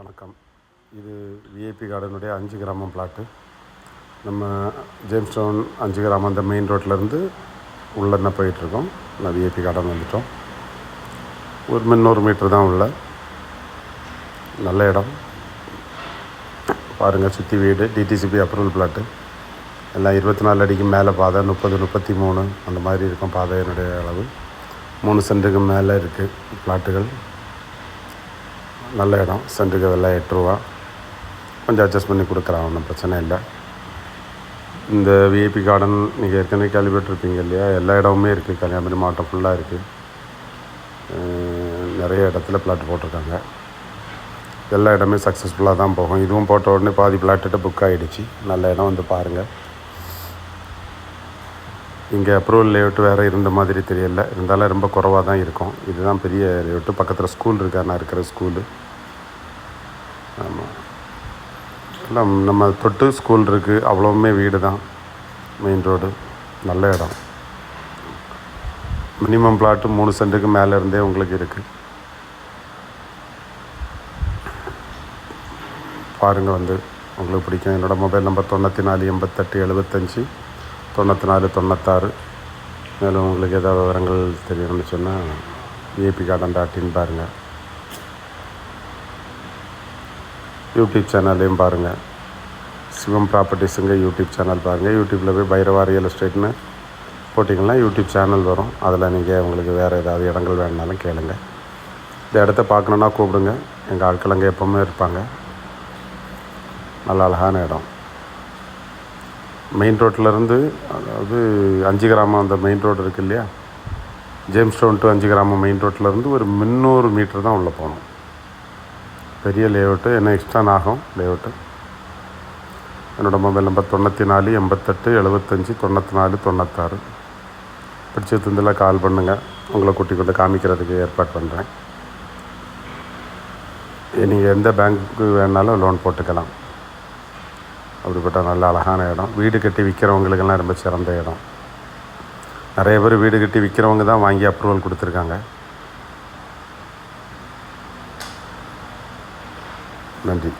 வணக்கம். இது விஐபி கார்டனுடைய அஞ்சு கிராமம் பிளாட்டு நம்ம ஜேம்ஸ் டவுன் அஞ்சு கிராமம் அந்த மெயின் ரோட்லேருந்து உள்ளே போயிட்டுருக்கோம். நான் விஐபி கார்டன் வந்துட்டோம். ஒரு முந்நூறு மீட்டர் தான் உள்ள. நல்ல இடம். பாருங்கள் சுற்றி வீடு. டிடிசிபி அப்ரூவல் பிளாட்டு எல்லாம் இருபத்தி நாலு அடிக்கு மேலே பாதை முப்பது முப்பத்தி மூணு அந்த மாதிரி இருக்கும் பாதையினுடைய அளவு. மூணு சென்ட்டுக்கு மேலே இருக்குது பிளாட்டுகள் நல்ல இடம் சென்ட்டுக்கு விலை எட்டு ரூபா. கொஞ்சம் அட்ஜஸ்ட் பண்ணி கொடுக்குறான் ஒன்றும் பிரச்சனை இல்லை. இந்த விஐபி கார்டன் நீங்கள் ஏற்கனவே கேள்விப்பட்டிருப்பீங்க இல்லையா? எல்லா இடமுமே இருக்குது கன்னியாகுமரி மாவட்டம் ஃபுல்லாக இருக்குது நிறைய இடத்துல பிளாட் போட்டிருக்காங்க. எல்லா இடமே சக்ஸஸ்ஃபுல்லாக தான் போகும். இதுவும் போட்ட உடனே பாதி பிளாட்டுகிட்ட புக் ஆகிடுச்சு நல்ல இடம் வந்து பாருங்கள் இங்கே அப்ரூவல் லேஅவுட் வேறு இருந்த மாதிரி தெரியல. இருந்தாலும் ரொம்ப குறவாக தான் இருக்கும். இதுதான் பெரிய லேஅவுட்டு பக்கத்தில் ஸ்கூல் இருக்கா நான் இருக்கிற ஸ்கூலு ஆமாம் நம்ம தொட்டு ஸ்கூல் இருக்குது அவ்வளோவுமே வீடு தான் மெயின் ரோடு நல்ல இடம். மினிமம் பிளாட்டு மூணு சென்ட்டுக்கு மேலே இருந்தே உங்களுக்கு இருக்குது பாருங்கள் வந்து உங்களுக்கு பிடிக்கும். என்னோடய மொபைல் நம்பர் தொண்ணூற்றி நாலு எண்பத்தெட்டு எழுபத்தஞ்சி தொண்ணூற்றி நாலு தொண்ணூத்தாறு. மேலும் உங்களுக்கு ஏதாவது விவரங்கள் தெரியணும்னு சொன்னால் ஏபி கார்டன் டாட் இன் பாருங்கள் யூடியூப் சேனல்லையும் பாருங்கள் சிவம் ப்ராப்பர்ட்டிஸுங்க யூடியூப் சேனல் பாருங்கள் யூடியூப்பில் போய் பைரவா ரியல் எஸ்டேட்னு போட்டிங்கன்னா யூடியூப் சேனல் வரும். அதில் நீங்கள் உங்களுக்கு வேறு ஏதாவது இடங்கள் வேணுனாலும் கேளுங்கள் இந்த இடத்த பார்க்கணுன்னா கூப்பிடுங்க. எங்கள் ஆட்கள் அங்கே எப்போவுமே இருப்பாங்க. நல்ல அழகான இடம். மெயின் ரோட்டிலேருந்து அதாவது அஞ்சு கிராமம் அந்த மெயின் ரோடு இருக்குது இல்லையா? ஜேம்ஸ் டவுன் டு அஞ்சு கிராமம் மெயின் ரோட்லேருந்து ஒரு முந்நூறு மீட்டர் தான் உள்ளே போகணும். பெரிய லேஅவுட்டு என்ன எக்ஸ்ட்ரா ஆகும் லேஅவுட்டு என்னோடய மொபைல் நம்பர் தொண்ணூற்றி நாலு எண்பத்தெட்டு எழுபத்தஞ்சி தொண்ணூற்றி நாலு தொண்ணூத்தாறு பிடிச்சதுல கால் பண்ணுங்கள் உங்களை கூட்டி கொண்டு காமிக்கிறதுக்கு ஏற்பாடு பண்ணுறேன் நீங்கள் எந்த பேங்க்கு வேணாலும் லோன் போட்டுக்கலாம். அப்படிப்பட்ட நல்ல அழகான இடம். வீடு கட்டி விற்கிறவங்களுக்கெல்லாம் ரொம்ப சிறந்த இடம். நிறைய பேர் வீடு கட்டி விற்கிறவங்க தான் வாங்கி அப்ரூவல் கொடுத்துருக்காங்க. நன்றி.